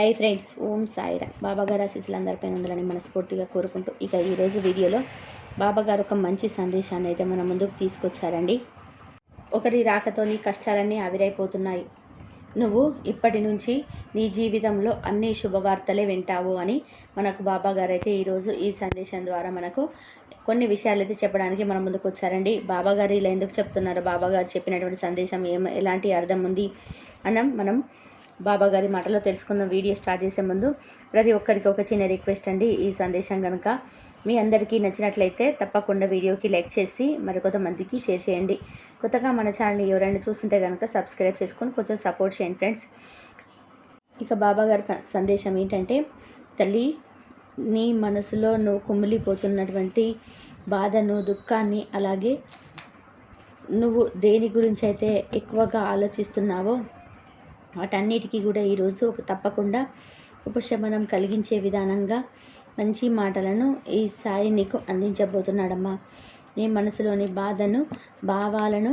Hi friends ఓం సాయిరా బాబాగారు ఆశీస్సులు అందరిపైన ఉండాలని మనస్ఫూర్తిగా కోరుకుంటూ ఇక ఈరోజు వీడియోలో బాబాగారు ఒక మంచి సందేశాన్ని అయితే మన ముందుకు తీసుకొచ్చారండి. ఒకరి రాకతో నీ కష్టాలన్నీ ఆవిరైపోతున్నాయి. నువ్వు ఇప్పటి నుంచి నీ జీవితంలో అన్ని శుభవార్తలే వింటావు అని మనకు బాబాగారు అయితే ఈరోజు ఈ సందేశం ద్వారా మనకు కొన్ని విషయాలు అయితే చెప్పడానికి మన ముందుకు వచ్చారండి. బాబాగారు ఇలా ఎందుకు చెప్తున్నారు? బాబాగారు చెప్పినటువంటి సందేశం ఏం ఎలాంటి అర్థం ఉంది? అనం మనం బాబా గారి మాటలో తెలుసుకుందాం. వీడియో స్టార్ట్ చేసే ముందు ప్రతి ఒక్కరికి ఒక చిన్న రిక్వెస్ట్ అండి. ఈ సందేశం కనుక మీ అందరికీ నచ్చినట్లయితే తప్పకుండా వీడియోకి లైక్ చేసి మరికొంతమందికి షేర్ చేయండి. కొత్తగా మన ఛానల్ని ఎవరైనా చూస్తుంటే కనుక సబ్స్క్రైబ్ చేసుకొని కొంచెం సపోర్ట్ చేయండి ఫ్రెండ్స్. ఇక బాబా గారి సందేశం ఏంటంటే తల్లి నీ మనసులో నువ్వు కుమిలిపోతున్నటువంటి బాధను దుఃఖాన్ని అలాగే నువ్వు దేని గురించి అయితే ఎక్కువగా ఆలోచిస్తున్నావో వాటన్నిటికీ కూడా ఈరోజు ఒక తప్పకుండా ఉపశమనం కలిగించే విధానంగా మంచి మాటలను ఈ సాయి నీకు అందించబోతున్నాడమ్మా. నీ మనసులోని బాధను భావాలను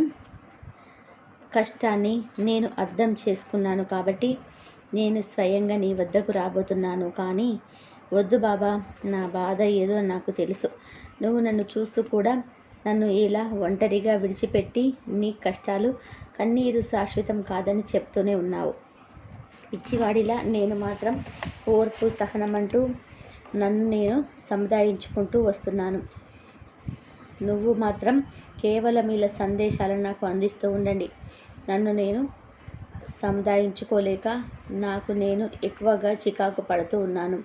కష్టాన్ని నేను అర్థం చేసుకున్నాను కాబట్టి నేను స్వయంగా నీ వద్దకు రాబోతున్నాను. కానీ వద్దు బాబా నా బాధ ఏదో నాకు తెలుసు. నువ్వు నన్ను చూస్తూ కూడా నన్ను ఇలా ఒంటరిగా విడిచిపెట్టి నీ కష్టాలు కన్నీరు శాశ్వతం కాదని చెప్తూనే ఉన్నావు. పిచ్చివాడిలా నేను మాత్రం ఓర్పు సహనం అంటూ నన్ను నేను సముదాయించుకుంటూ వస్తున్నాను. నువ్వు మాత్రం కేవలం ఇలా సందేశాలను నాకు అందిస్తూ ఉండండి. నన్ను నేను సముదాయించుకోలేక నాకు నేను ఎక్కువగా చికాకు పడుతూ ఉన్నాను.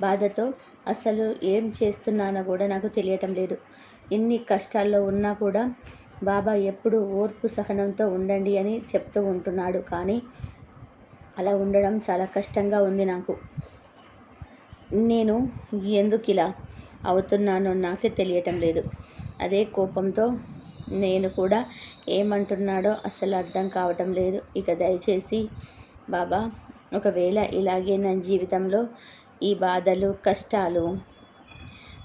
బాధతో అసలు ఏం చేస్తున్నానో కూడా నాకు తెలియటం లేదు. ఎన్ని కష్టాల్లో ఉన్నా కూడా బాబా ఎప్పుడు ఓర్పు సహనంతో ఉండండి అని చెప్తూ ఉంటున్నాడు. కానీ అలా ఉండడం చాలా కష్టంగా ఉంది నాకు. నేను ఎందుకు ఇలా అవుతున్నానో నాకే తెలియటం లేదు. అదే కోపంతో నేను కూడా ఏమంటున్నాడో అసలు అర్థం కావటం లేదు. ఇక దయచేసి బాబా ఒకవేళ ఇలాగే నా జీవితంలో ఈ బాధలు కష్టాలు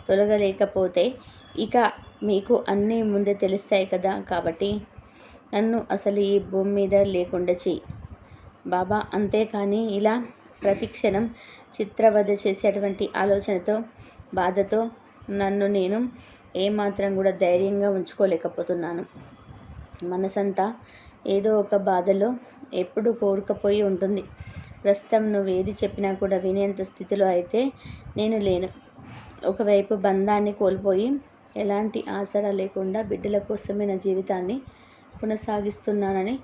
తొలగలేకపోతే ఇక మీకు అన్నీ ముందే తెలుస్తాయి కదా కాబట్టి నన్ను అసలు ఈ భూమి మీద లేకుండా చెయ్యి. బాబా అంతేకాని ఇలా ప్రతిక్షణం చిత్రవద చేసేటువంటి ఆలోచనతో బాధతో నన్ను నేను ఏమాత్రం కూడా ధైర్యంగా ఉంచుకోలేకపోతున్నాను. మనసంతా ఏదో ఒక బాధలో ఎప్పుడు కోరుకపోయి ఉంటుంది. ప్రస్తుతం నువ్వు ఏది చెప్పినా కూడా వినేంత స్థితిలో అయితే నేను లేను. ఒకవైపు బంధాన్ని కోల్పోయి ఎలాంటి ఆసరా లేకుండా బిడ్డల కోసమే నా జీవితాన్ని కొనసాగిస్తున్నానని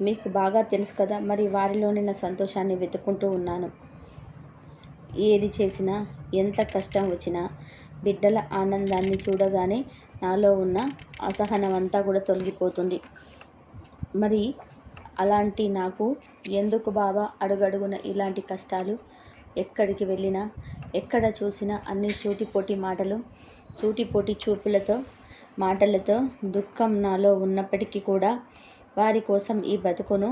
మీకు బాగా తెలుసు కదా మరి వారిలోనే నా సంతోషాన్ని వెతుక్కుంటూ ఉన్నాను. ఏది చేసినా ఎంత కష్టం వచ్చినా బిడ్డల ఆనందాన్ని చూడగానే నాలో ఉన్న అసహనం అంతా కూడా తొలగిపోతుంది. మరి అలాంటి నాకు ఎందుకు బాబా అడుగడుగున ఇలాంటి కష్టాలు? ఎక్కడికి వెళ్ళినా ఎక్కడ చూసినా అన్ని సూటిపోటి మాటలు సూటిపోటి చూపులతో మాటలతో దుఃఖం నాలో ఉన్నప్పటికీ కూడా వారి కోసం ఈ బతుకును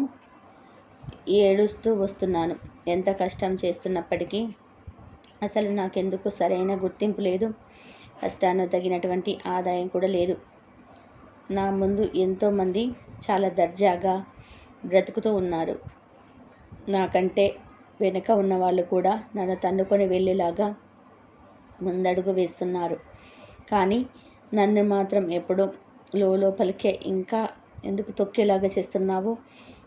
ఏడుస్తూ వస్తున్నాను. ఎంత కష్టం చేస్తున్నప్పటికీ అసలు నాకెందుకు సరైన గుర్తింపు లేదు. కష్టాన్ని తగినటువంటి ఆదాయం కూడా లేదు. నా ముందు ఎంతోమంది చాలా దర్జాగా బ్రతుకుతూ ఉన్నారు. నాకంటే వెనుక ఉన్న వాళ్ళు కూడా నన్ను తన్నుకొని వెళ్ళేలాగా ముందడుగు వేస్తున్నారు. కానీ నన్ను మాత్రం ఎప్పుడో లోపలికే ఇంకా ఎందుకు తొక్కేలాగా చేస్తున్నావు?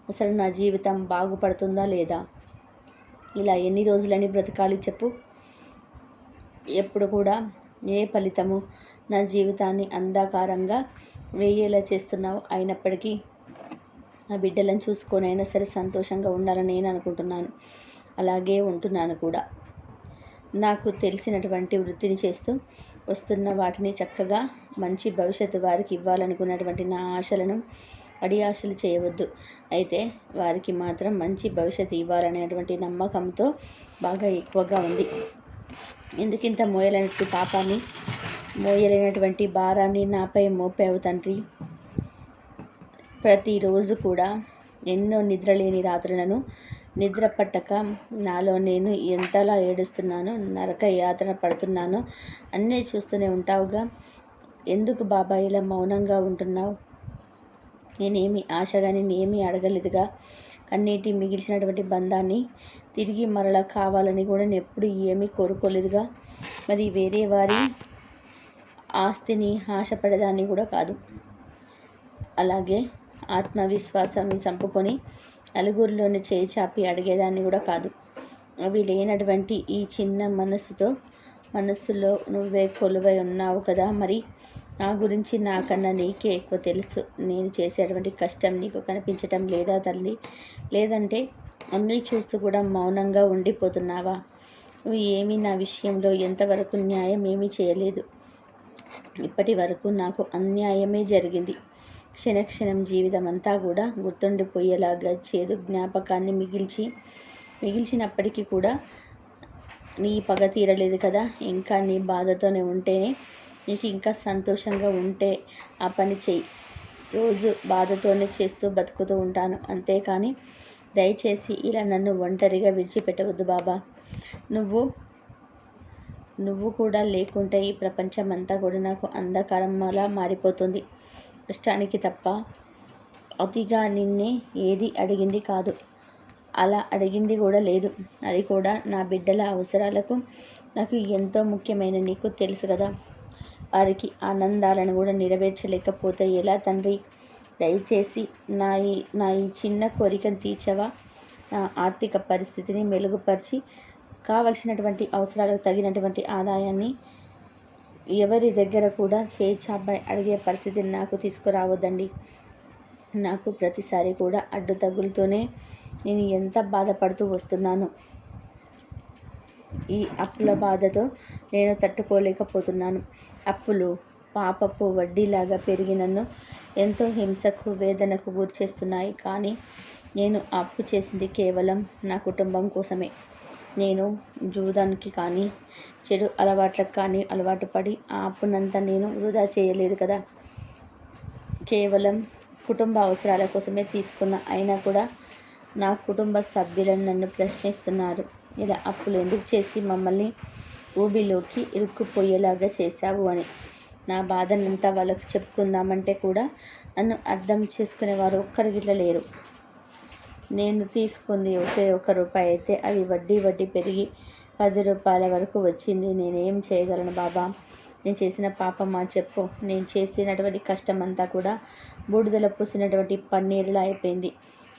అసలు నా జీవితం బాగుపడుతుందా లేదా? ఇలా ఎన్ని రోజులని బ్రతకాలి చెప్పు. ఎప్పుడు కూడా ఏ ఫలితము నా జీవితాన్ని అంధకారంగా వేయేలా చేస్తున్నావు. అయినప్పటికీ నా బిడ్డలను చూసుకొని అయినా సరే సంతోషంగా ఉండాలని నేను అనుకుంటున్నాను. అలాగే ఉంటున్నాను కూడా. నాకు తెలిసినటువంటి వృత్తిని చేస్తూ వస్తున్న వాటిని చక్కగా మంచి భవిష్యత్తు వారికి ఇవ్వాలనుకున్నటువంటి నా ఆశలను అడి ఆశలు చేయవద్దు. అయితే వారికి మాత్రం మంచి భవిష్యత్తు ఇవ్వాలనేటువంటి నమ్మకంతో బాగా ఎక్కువగా ఉంది. ఎందుకింత మోయలేనటువంటి పాపాన్ని మోయలేనటువంటి భారాన్ని నాపై మోపావు తండ్రి? ప్రతిరోజు కూడా ఎన్నో నిద్రలేని రాత్రులను నిద్ర పట్టక నాలో నేను ఎంతలా ఏడుస్తున్నానో నరక యాతన పడుతున్నానో అన్నీ చూస్తూనే ఉంటావుగా. ఎందుకు బాబా ఇలా మౌనంగా ఉంటున్నావు? నేనేమి ఆశగా నేనేమీ అడగలేదుగా. కన్నీటి మిగిల్చినటువంటి బంధాన్ని తిరిగి మరలా కావాలని కూడా నేను ఎప్పుడు ఏమీ కోరుకోలేదుగా. మరి వేరే వారి ఆస్తిని ఆశపడేదాన్ని కూడా కాదు. అలాగే ఆత్మవిశ్వాసం చంపుకొని నలుగురిలోని చేయి చాపి అడిగేదాన్ని కూడా కాదు. అవి లేనటువంటి ఈ చిన్న మనసుతో మనస్సులో నువ్వే కొలువై ఉన్నావు కదా మరి? నా గురించి నాకన్నా నీకే ఎక్కువ తెలుసు. నేను చేసేటువంటి కష్టం నీకు కనిపించటం లేదా తల్లి? లేదంటే అన్నీ చూస్తూ కూడా మౌనంగా ఉండిపోతున్నావా? నువ్వు ఏమీ నా విషయంలో ఎంతవరకు న్యాయం ఏమీ చేయలేదు. ఇప్పటి వరకు నాకు అన్యాయమే జరిగింది. క్షణక్షణం జీవితం అంతా కూడా గుర్తుండిపోయేలాగా చేదు జ్ఞాపకాన్ని మిగిల్చి మిగిల్చినప్పటికీ కూడా నీ పగ తీరలేదు కదా. ఇంకా నీ బాధతోనే ఉంటేనే నీకు ఇంకా సంతోషంగా ఉంటే ఆ పని చెయ్యి రోజు బాధతోనే చేస్తూ బతుకుతూ ఉంటాను. అంతేకాని దయచేసి ఇలా నన్ను ఒంటరిగా విడిచిపెట్టవద్దు బాబా. నువ్వు నువ్వు కూడా లేకుంటే ఈ ప్రపంచం అంతా కూడా నాకు అంధకారంలా మారిపోతుంది. ఇష్టానికి తప్ప అతిగా నిన్నే ఏది అడిగింది కాదు. అలా అడిగింది కూడా లేదు. అది కూడా నా బిడ్డల అవసరాలకు నాకు ఎంతో ముఖ్యమైన నీకు తెలుసు కదా. వారికి ఆనందాలను కూడా నెరవేర్చలేకపోతే ఎలా తండ్రి? దయచేసి నా ఈ నా ఈ చిన్న కోరికను తీర్చవా? నా ఆర్థిక పరిస్థితిని మెరుగుపరిచి కావలసినటువంటి అవసరాలకు తగినటువంటి ఆదాయాన్ని ఎవరి దగ్గర కూడా చేయి అడిగే పరిస్థితిని నాకు తీసుకురావద్దండి. నాకు ప్రతిసారి కూడా అడ్డు తగులుతూనే నేను ఎంత బాధపడుతూ వస్తున్నాను. ఈ అప్పుల బాధతో నేను తట్టుకోలేకపోతున్నాను. అప్పులు పాపపు వడ్డీలాగా పెరిగి నన్ను ఎంతో హింసకు వేదనకు గురి చేస్తున్నాయి కానీ నేను అప్పు చేసింది కేవలం నా కుటుంబం కోసమే. నేను జూదానికి కానీ చెడు అలవాట్లకు కానీ అలవాటు పడి ఆ అప్పునంతా నేను వృధా చేయలేదు కదా. కేవలం కుటుంబ అవసరాల కోసమే తీసుకున్న అయినా కూడా నా కుటుంబ సభ్యులను నన్ను ప్రశ్నిస్తున్నారు. ఇలా అప్పులు ఎందుకు చేసి మమ్మల్ని ఊబిలోకి ఇరుక్కుపోయేలాగా చేశావు అని. నా బాధనంతా వాళ్ళకు చెప్పుకుందామంటే కూడా నన్ను అర్థం చేసుకునేవారు ఒక్కరిగిట్ల లేరు. నేను తీసుకుంది ఒకే ఒక రూపాయి అయితే. అది వడ్డీ వడ్డీ పెరిగి పది రూపాయల వరకు వచ్చింది. నేనేం చేయగలను బాబా? నేను చేసిన పాపమా చెప్పు. నేను చేసినటువంటి కష్టమంతా కూడా బూడిదలో పూసినటువంటి పన్నీరులా అయిపోయింది.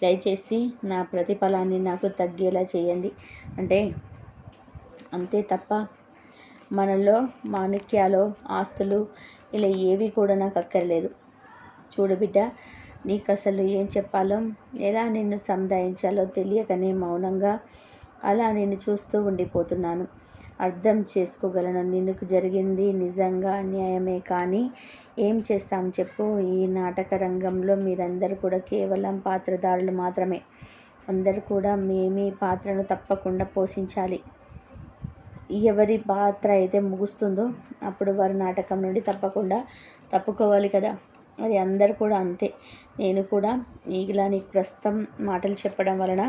దయచేసి నా ప్రతిఫలాన్ని నాకు తగ్గేలా చేయండి. అంటే అంతే తప్ప మనలో మాణిక్యాలు ఆస్తులు ఇలా ఏవి కూడా నాకు అక్కర్లేదు. చూడు బిడ్డ నీకు అసలు ఏం చెప్పాలో ఎలా నిన్ను సముదాయించాలో తెలియకనే మౌనంగా అలా నేను చూస్తూ ఉండిపోతున్నాను. అర్థం చేసుకోగలను. నిన్నుకు జరిగింది నిజంగా అన్యాయమే కానీ ఏం చేస్తాం చెప్పు. ఈ నాటక రంగంలో మీరందరూ కూడా కేవలం పాత్రధారులు మాత్రమే. అందరూ కూడా మేమీ పాత్రను తప్పకుండా పోషించాలి. ఎవరి పాత్ర అయితే ముగుస్తుందో అప్పుడు వారు నాటకం నుండి తప్పకుండా తప్పుకోవాలి కదా. అది అందరు కూడా అంతే. నేను కూడా ఇలా నీకు ప్రస్తుతం మాటలు చెప్పడం వలన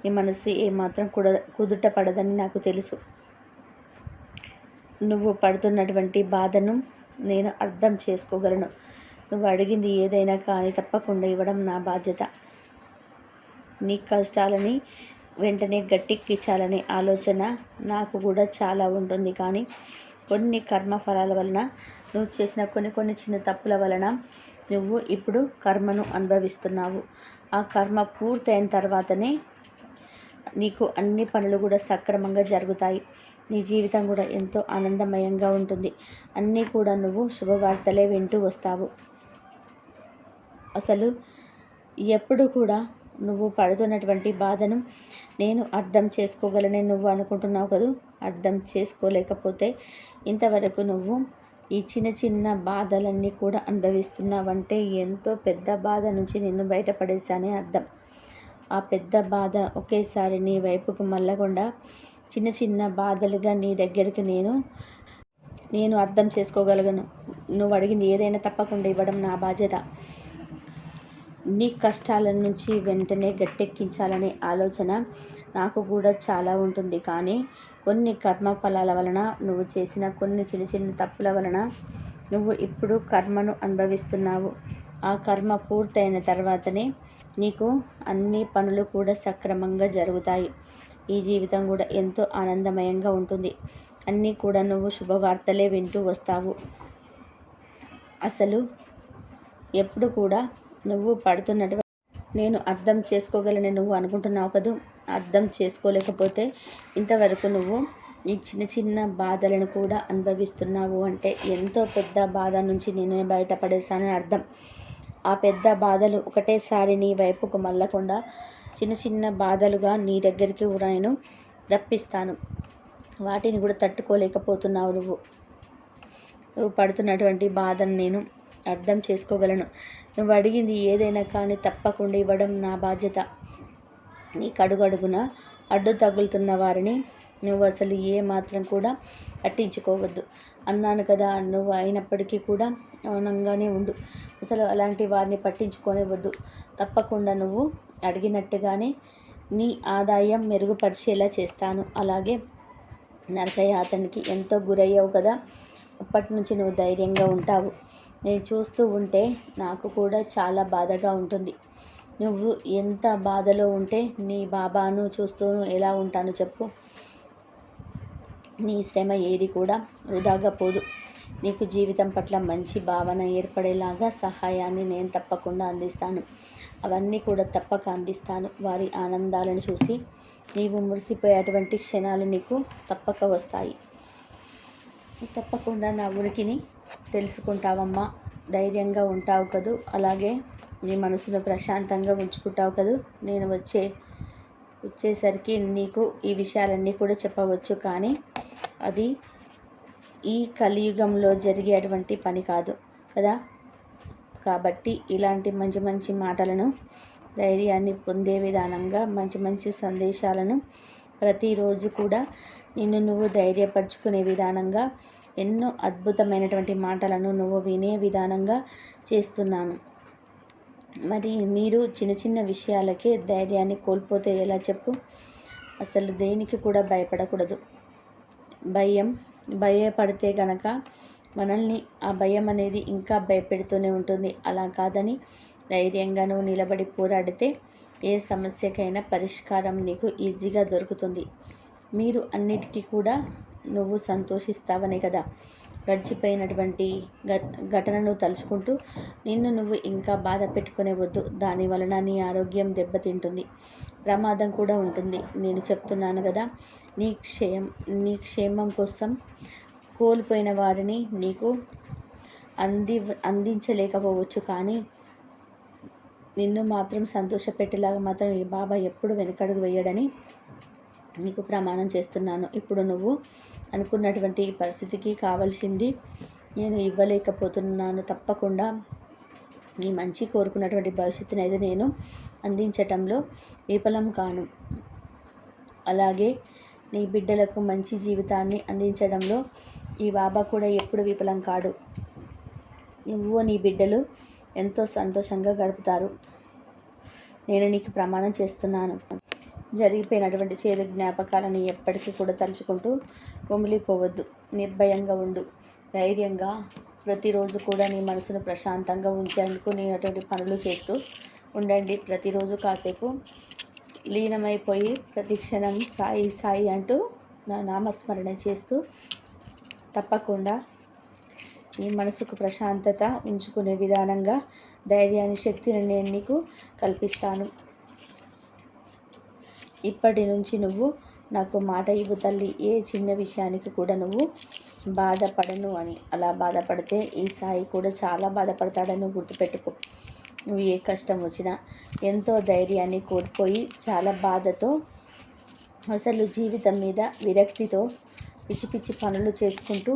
నీ మనసు ఏమాత్రం కుడ కుదుట పడదని నాకు తెలుసు. నువ్వు పడుతున్నటువంటి బాధను నేను అర్థం చేసుకోగలను. నువ్వు అడిగింది ఏదైనా కానీ తప్పకుండా ఇవ్వడం నా బాధ్యత. నీ కష్టాలని వెంటనే గట్టెక్కించాలనే ఆలోచన నాకు కూడా చాలా ఉంటుంది. కానీ కొన్ని కర్మఫలాల వలన నువ్వు చేసిన కొన్ని కొన్ని చిన్న తప్పుల వలన నువ్వు ఇప్పుడు కర్మను అనుభవిస్తున్నావు. ఆ కర్మ పూర్తయిన తర్వాతనే నీకు అన్ని పనులు కూడా సక్రమంగా జరుగుతాయి. నీ జీవితం కూడా ఎంతో ఆనందమయంగా ఉంటుంది. అన్నీ కూడా నువ్వు శుభవార్తలే వింటూ వస్తావు. అసలు ఎప్పుడు కూడా నువ్వు పడుతున్నటువంటి బాధను నేను అర్థం చేసుకోగలనే నువ్వు అనుకుంటున్నావు కదూ? అర్థం చేసుకోలేకపోతే ఇంతవరకు నువ్వు ఈ చిన్న చిన్న బాధలన్నీ కూడా అనుభవిస్తున్నావంటే ఎంతో పెద్ద బాధ నుంచి నిన్ను బయటపడేసానే అర్థం. ఆ పెద్ద బాధ ఒకేసారి నీ వైపుకు మళ్ళకుండా చిన్న చిన్న బాధలుగా నీ దగ్గరికి నేను నేను అర్థం చేసుకోగలను. నువ్వు అడిగింది ఏదైనా తప్పకుండా ఇవ్వడం నా బాధ్యత. నీ కష్టాల నుంచి వెంటనే గట్టెక్కించాలనే ఆలోచన నాకు కూడా చాలా ఉంటుంది. కానీ కొన్ని కర్మ ఫలాల వలన నువ్వు చేసిన కొన్ని చిన్న చిన్న తప్పుల వలన నువ్వు ఇప్పుడు కర్మను అనుభవిస్తున్నావు. ఆ కర్మ పూర్తయిన తర్వాతనే నీకు అన్ని పనులు కూడా సక్రమంగా జరుగుతాయి. ఈ జీవితం కూడా ఎంతో ఆనందమయంగా ఉంటుంది. అన్నీ కూడా నువ్వు శుభవార్తలే వింటూ వస్తావు. అసలు ఎప్పుడు కూడా నువ్వు పడుతున్నటువంటి నేను అర్థం చేసుకోగలని నువ్వు అనుకుంటున్నావు కదూ? అర్థం చేసుకోలేకపోతే ఇంతవరకు నువ్వు ఈ చిన్న చిన్న బాధలను కూడా అనుభవిస్తున్నావు అంటే ఎంతో పెద్ద బాధ నుంచి నేను బయటపడేసానని అర్థం. ఆ పెద్ద బాధలు ఒకటేసారి నీ వైపుకు మళ్ళకుండా చిన్న చిన్న బాధలుగా నీ దగ్గరికి నేను రప్పిస్తాను. వాటిని కూడా తట్టుకోలేకపోతున్నావు నువ్వు. నువ్వు పడుతున్నటువంటి బాధను నేను అర్థం చేసుకోగలను. నువ్వు అడిగింది ఏదైనా కానీ తప్పకుండా ఇవ్వడం నా బాధ్యత. నీ కడుగడుగున అడ్డు తగులుతున్న వారిని నువ్వు అసలు ఏ మాత్రం కూడా పట్టించుకోవద్దు. అన్నాను కదా నువ్వు అయినప్పటికీ కూడా మౌనంగానే ఉండు. అసలు అలాంటి వారిని పట్టించుకోనివ్వద్దు. తప్పకుండా నువ్వు అడిగినట్టుగానే నీ ఆదాయం మెరుగుపరిచేలా చేస్తాను. అలాగే నరకయ్య అతనికి ఎంతో గురయ్యావు కదా. అప్పటి నుంచి నువ్వు ధైర్యంగా ఉంటావు. నేను చూస్తూ ఉంటే నాకు కూడా చాలా బాధగా ఉంటుంది. నువ్వు ఎంత బాధలో ఉంటే నీ బాబాను చూస్తూను ఎలా ఉంటాను చెప్పు. నీ శ్రమ ఏది కూడా వృధాగా పోదు నీకు జీవితం పట్ల మంచి భావన ఏర్పడేలాగా సహాయాన్ని నేను తప్పకుండా అందిస్తాను. అవన్నీ కూడా తప్పక అందిస్తాను. వారి ఆనందాలను చూసి నీవు మురిసిపోయేటువంటి క్షణాలు నీకు తప్పక వస్తాయి. తప్పకుండా నా ఉనికిని తెలుసుకుంటావమ్మా. ధైర్యంగా ఉంటావు కదూ. అలాగే నీ మనసును ప్రశాంతంగా ఉంచుకుంటావు కదూ. నేను వచ్చే వచ్చేసరికి నీకు ఈ విషయాలన్నీ కూడా చెప్పవచ్చు. కానీ అది ఈ కలియుగంలో జరిగేటువంటి పని కాదు కదా. కాబట్టి ఇలాంటి మంచి మంచి మాటలను ధైర్యాన్ని పొందే విధానంగా మంచి మంచి సందేశాలను ప్రతిరోజు కూడా నిన్ను నువ్వు ధైర్యపరచుకునే విధానంగా ఎన్నో అద్భుతమైనటువంటి మాటలను నువ్వు వినే విధానంగా చేస్తున్నాను. మరి మీరు చిన్న చిన్న విషయాలకే ధైర్యాన్ని కోల్పోతే ఎలా చెప్పు? అసలు దేనికి కూడా భయపడకూడదు. భయం భయపడితే గనక మనల్ని ఆ భయం అనేది ఇంకా భయపెడుతూనే ఉంటుంది. అలా కాదని ధైర్యంగా నువ్వు నిలబడి పోరాడితే ఏ సమస్యకైనా పరిష్కారం నీకు ఈజీగా దొరుకుతుంది. మీరు అన్నిటికీ కూడా నువ్వు సంతోషిస్తావనే కదా. గడిచిపోయినటువంటి ఘటనను తలుచుకుంటూ నిన్ను నువ్వు ఇంకా బాధ పెట్టుకునే వద్దు. దాని వలన నీ ఆరోగ్యం దెబ్బతింటుంది. ప్రమాదం కూడా ఉంటుంది. నేను చెప్తున్నాను కదా నీ క్షేమం నీ క్షేమం కోసం కోల్పోయిన వారిని నీకు అంది అందించలేకపోవచ్చు. కానీ నిన్ను మాత్రం సంతోషపెట్టేలాగా మాత్రం ఈ బాబా ఎప్పుడు వెనకడుగు వేయడని నీకు ప్రమాణం చేస్తున్నాను. ఇప్పుడు నువ్వు అనుకున్నటువంటి పరిస్థితికి కావాల్సింది. నేను ఇవ్వలేకపోతున్నాను తప్పకుండా. నీ మంచి కోరుకున్నటువంటి భవిష్యత్తుని అయితే నేను అందించటంలో విఫలం కాను. అలాగే నీ బిడ్డలకు మంచి జీవితాన్ని అందించడంలో ఈ బాబా కూడా ఎప్పుడు విఫలం కాడు. నువ్వు నీ బిడ్డలు ఎంతో సంతోషంగా గడుపుతారు. నేను నీకు ప్రమాణం చేస్తున్నాను. జరిగిపోయినటువంటి చేదు జ్ఞాపకాలని ఎప్పటికీ కూడా తలుచుకుంటూ కుమిలిపోవద్దు. నిర్భయంగా ఉండు. ధైర్యంగా ప్రతిరోజు కూడా నీ మనసును ప్రశాంతంగా ఉంచేందుకు నేను అటువంటి పనులు చేస్తూ ఉండండి. ప్రతిరోజు కాసేపు లీనమైపోయి ప్రతి క్షణం సాయి సాయి అంటూ నా నామస్మరణ చేస్తూ తప్పకుండా నీ మనసుకు ప్రశాంతత ఉంచుకునే విధానంగా ధైర్యాన్ని శక్తిని నేను నీకు కల్పిస్తాను. ఇప్పటి నుంచి నువ్వు నాకు మాట ఇవ్వు తల్లి. ఏ చిన్న విషయానికి కూడా నువ్వు బాధపడను అని. అలా బాధపడితే ఈ సాయి కూడా చాలా బాధపడతాడని గుర్తుపెట్టుకో. నువ్వు ఏ కష్టం వచ్చినా ఎంతో ధైర్యాన్ని కోల్పోయి చాలా బాధతో అసలు జీవితం మీద విరక్తితో పిచ్చి పిచ్చి పనులు చేసుకుంటూ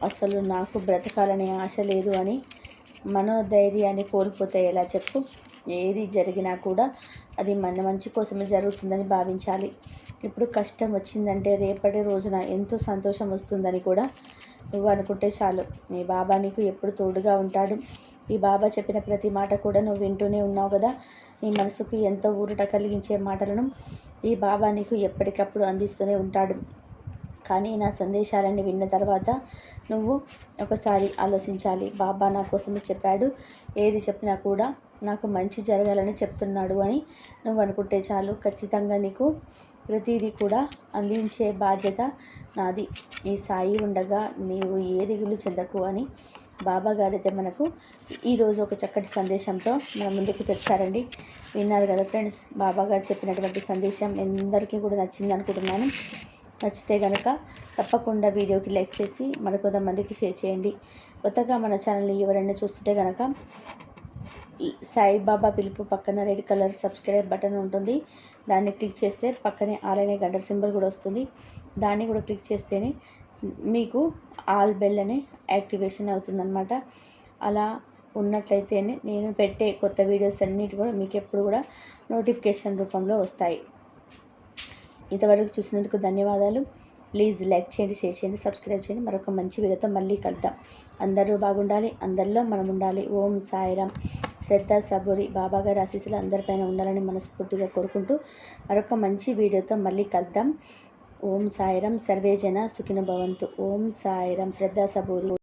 అసలు నాకు బ్రతకాలనే ఆశ లేదు అని మనోధైర్యాన్ని కోల్పోతే ఎలా చెప్పు? ఏది జరిగినా కూడా అది మన మంచి కోసమే జరుగుతుందని భావించాలి. ఇప్పుడు కష్టం వచ్చిందంటే రేపటి రోజున ఎంతో సంతోషం వస్తుందని కూడా నువ్వు అనుకుంటే చాలు. నీ బాబా నీకు ఎప్పుడు తోడుగా ఉంటాడు. ఈ బాబా చెప్పిన ప్రతి మాట కూడా నువ్వు వింటూనే ఉన్నావు కదా. నీ మనసుకు ఎంతో ఊరట కలిగించే మాటలను ఈ బాబా నీకు ఎప్పటికప్పుడు అందిస్తూనే ఉంటాడు. కానీ నా సందేశాలన్నీ విన్న తర్వాత నువ్వు ఒకసారి ఆలోచించాలి. బాబా నా కోసమే చెప్పాడు. ఏది చెప్పినా కూడా నాకు మంచి జరగాలని చెప్తున్నాడు అని నువ్వు అనుకుంటే చాలు. ఖచ్చితంగా నీకు ప్రతిదీ కూడా అందించే బాధ్యత నాది. ఈ సాయి ఉండగా నీవు ఏ దిగులు చెందకు అని బాబా గారైతే మనకు ఈరోజు ఒక చక్కటి సందేశంతో మన ముందుకు తెచ్చారండి. విన్నారు కదా ఫ్రెండ్స్ బాబా గారు చెప్పినటువంటి సందేశం అందరికీ కూడా నచ్చింది అనుకుంటున్నాను. నచ్చితే కనుక తప్పకుండా వీడియోకి లైక్ చేసి మరికొంతమందికి షేర్ చేయండి. కొత్తగా మన ఛానల్ని ఎవరైనా చూస్తుంటే కనుక సాయిబాబా పిలుపు పక్కన రెడ్ కలర్ సబ్స్క్రైబ్ బటన్ ఉంటుంది. దాన్ని క్లిక్ చేస్తే పక్కనే ఆల్ అనే గంట సింబల్ కూడా వస్తుంది. దాన్ని కూడా క్లిక్ చేస్తేనే మీకు ఆల్ బెల్ అనే యాక్టివేషన్ అవుతుందన్నమాట. అలా ఉన్నట్లయితేనే నేను పెట్టే కొత్త వీడియోస్ అన్నిటి కూడా మీకు ఎప్పుడు కూడా నోటిఫికేషన్ రూపంలో వస్తాయి. ఇంతవరకు చూసినందుకు ధన్యవాదాలు. ప్లీజ్ లైక్ చేయండి షేర్ చేయండి సబ్స్క్రైబ్ చేయండి. మరొక మంచి వీడియోతో మళ్ళీ కలుద్దాం. అందరూ బాగుండాలి అందరిలో మనం ఉండాలి ఓం సాయిరామ్. శ్రద్ధ సబురి బాబా గారి ఆశీస్సులు అందరిపైన ఉండాలని మనస్ఫూర్తిగా కోరుకుంటూ మరొక మంచి వీడియోతో మళ్ళీ కలుద్దాం. ఓం సాయిరామ్. సర్వేజన సుఖిన భవంతు. ఓం సాయిరామ్. శ్రద్ధ సబూరి.